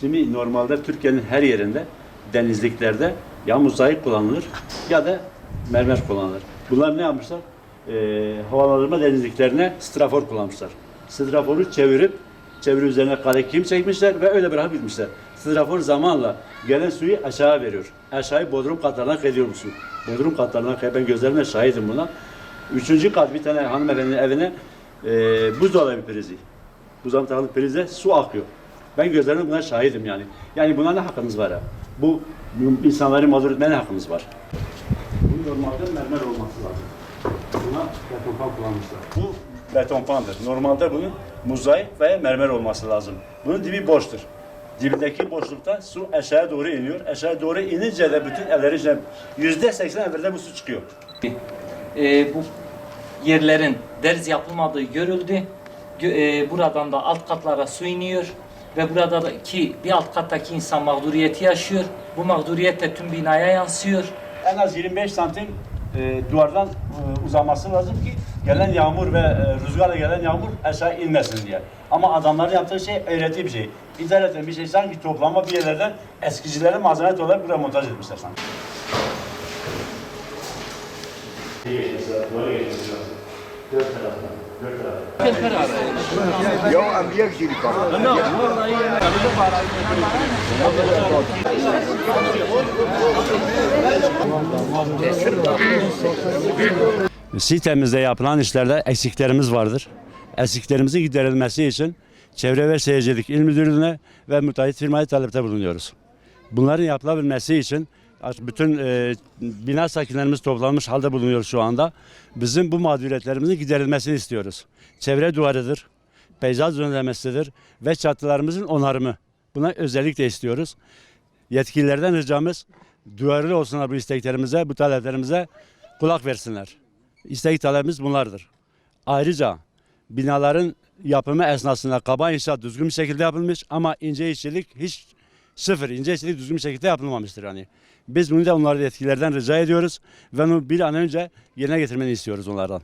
Şimdi normalde Türkiye'nin her yerinde denizliklerde ya mozaik kullanılır ya da mermer kullanılır. Bunlar ne yapmışlar? Ee, havalandırma denizliklerine strafor kullanmışlar. Straforu çevirip çeviri üzerine kare kim çekmişler ve öyle bırakıp gitmişler. Strafor zamanla gelen suyu aşağı veriyor. Aşağıya bodrum katlarına kayıyor bu su. Bodrum katlarına kayıyor. Ben gözlerimle şahidim buna. Üçüncü kat bir tane hanımefendinin evine e, buzdolabı prizi. Buzdolabı prize su akıyor. Ben gözlerimle buna şahidim yani. Yani buna ne hakkımız var ya? Bu insanları mağdur etmeye ne hakkımız var? Bu normalde mermer olması lazım. Buna betonpan kullanmışlar. Bu betonpandır. Normalde bunun mozaik ve mermer olması lazım. Bunun dibi boştur. Dibindeki boşlukta su aşağıya doğru iniyor. Aşağıya doğru inince de bütün içine yüzde seksen evlerde bu su çıkıyor. e, bu yerlerin derz yapılmadığı görüldü. Gö- e, buradan da alt katlara su iniyor ve buradaki bir alt kattaki insan mağduriyeti yaşıyor. Bu mağduriyet de tüm binaya yansıyor. En az 25 santim e, duvardan e, uzaması lazım ki gelen yağmur ve e, rüzgarla gelen yağmur aşağı inmesin diye. Ama adamların yaptığı şey öğreti bir şey. İdare eden bir şey sanki toplama bir yerlerden eskicilerin malzeme olarak buraya montaj etmişler sanki. Dört taraftan, dört taraftan. Sitemizde yapılan işlerde eksiklerimiz vardır. Eksiklerimizin giderilmesi için Çevre ve Şehircilik İl Müdürlüğü'ne ve müteahhit firmaya talepte bulunuyoruz. Bunların yapılabilmesi için bütün e, bina sakinlerimiz toplanmış halde bulunuyor şu anda. Bizim bu mağduriyetlerimizin giderilmesini istiyoruz. Çevre duvarıdır, peyzaj düzenlemesidir ve çatılarımızın onarımı. Buna özellikle istiyoruz. Yetkililerden ricamız duyarlı olsunlar bu isteklerimize, bu taleplerimize kulak versinler. İstek talebimiz bunlardır. Ayrıca binaların yapımı esnasında kaba inşaat düzgün bir şekilde yapılmış ama ince işçilik hiç sıfır ince işçilik düzgün bir şekilde yapılmamıştır yani. Biz bunu da onları yetkililerden rica ediyoruz ve onu bir an önce yerine getirmeni istiyoruz onlardan.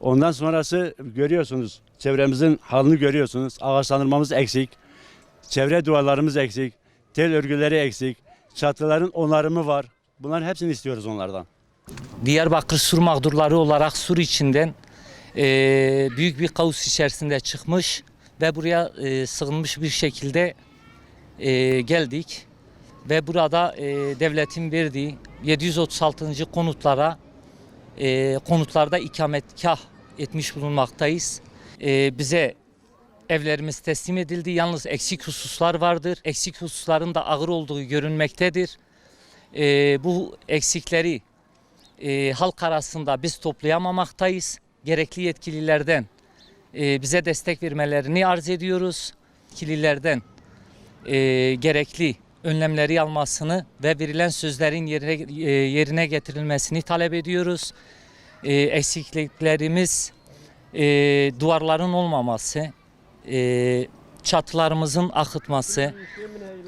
Ondan sonrası görüyorsunuz çevremizin halini görüyorsunuz. Ağaçlandırmamız eksik. Çevre duvarlarımız eksik. Tel örgüleri eksik. Çatıların onarımı var. Bunların hepsini istiyoruz onlardan. Diyarbakır sur mağdurları olarak sur içinden e, büyük bir kaos içerisinde çıkmış ve buraya e, sığınmış bir şekilde e, geldik ve burada e, devletin verdiği 736. konutlara e, konutlarda ikametgah etmiş bulunmaktayız. E, bize evlerimiz teslim edildi. Yalnız eksik hususlar vardır. Eksik hususların da ağır olduğu görünmektedir. E, bu eksikleri e, halk arasında biz toplayamamaktayız. Gerekli yetkililerden e, bize destek vermelerini arz ediyoruz. Yetkililerden e, gerekli önlemleri almasını ve verilen sözlerin yerine, e, yerine getirilmesini talep ediyoruz. E, eksikliklerimiz e, duvarların olmaması, e, çatılarımızın akıtması,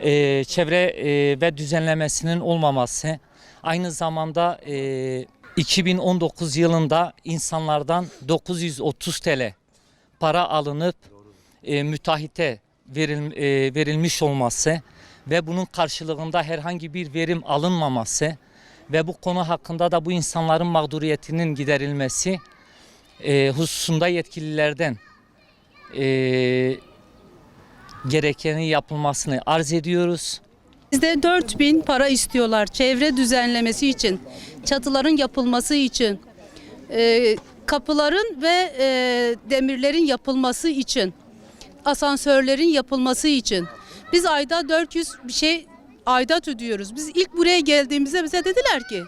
e, çevre e, ve düzenlemesinin olmaması, aynı zamanda e, 2019 yılında insanlardan 930 TL para alınıp e, müteahhite veril, e, verilmiş olması ve bunun karşılığında herhangi bir verim alınmaması ve bu konu hakkında da bu insanların mağduriyetinin giderilmesi e, hususunda yetkililerden e, gerekeni yapılmasını arz ediyoruz. Bizde 4000 para istiyorlar çevre düzenlemesi için, çatıların yapılması için, e, kapıların ve e, demirlerin yapılması için, asansörlerin yapılması için. Biz ayda 400 bir şey aidat ödüyoruz. Biz ilk buraya geldiğimizde bize dediler ki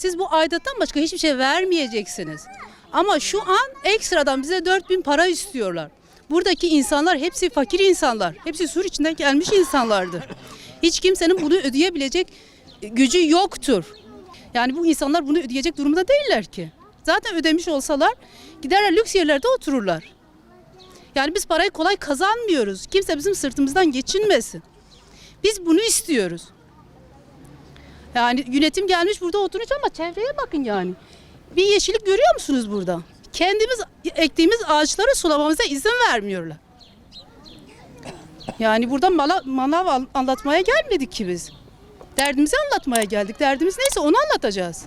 Siz bu aidattan başka hiçbir şey vermeyeceksiniz. Ama şu an ekstradan bize 4000 para istiyorlar. Buradaki insanlar hepsi fakir insanlar. Hepsi sur içinden gelmiş insanlardır. Hiç kimsenin bunu ödeyebilecek gücü yoktur. Yani bu insanlar bunu ödeyecek durumda değiller ki. Zaten ödemiş olsalar giderler lüks yerlerde otururlar. Yani biz parayı kolay kazanmıyoruz. Kimse bizim sırtımızdan geçinmesin. Biz bunu istiyoruz. Yani yönetim gelmiş burada oturmuş ama çevreye bakın yani. Bir yeşillik görüyor musunuz burada? Kendimiz ektiğimiz ağaçları sulamamıza izin vermiyorlar. Yani burada mala, manav an- anlatmaya gelmedik ki biz. Derdimizi anlatmaya geldik. Derdimiz neyse onu anlatacağız.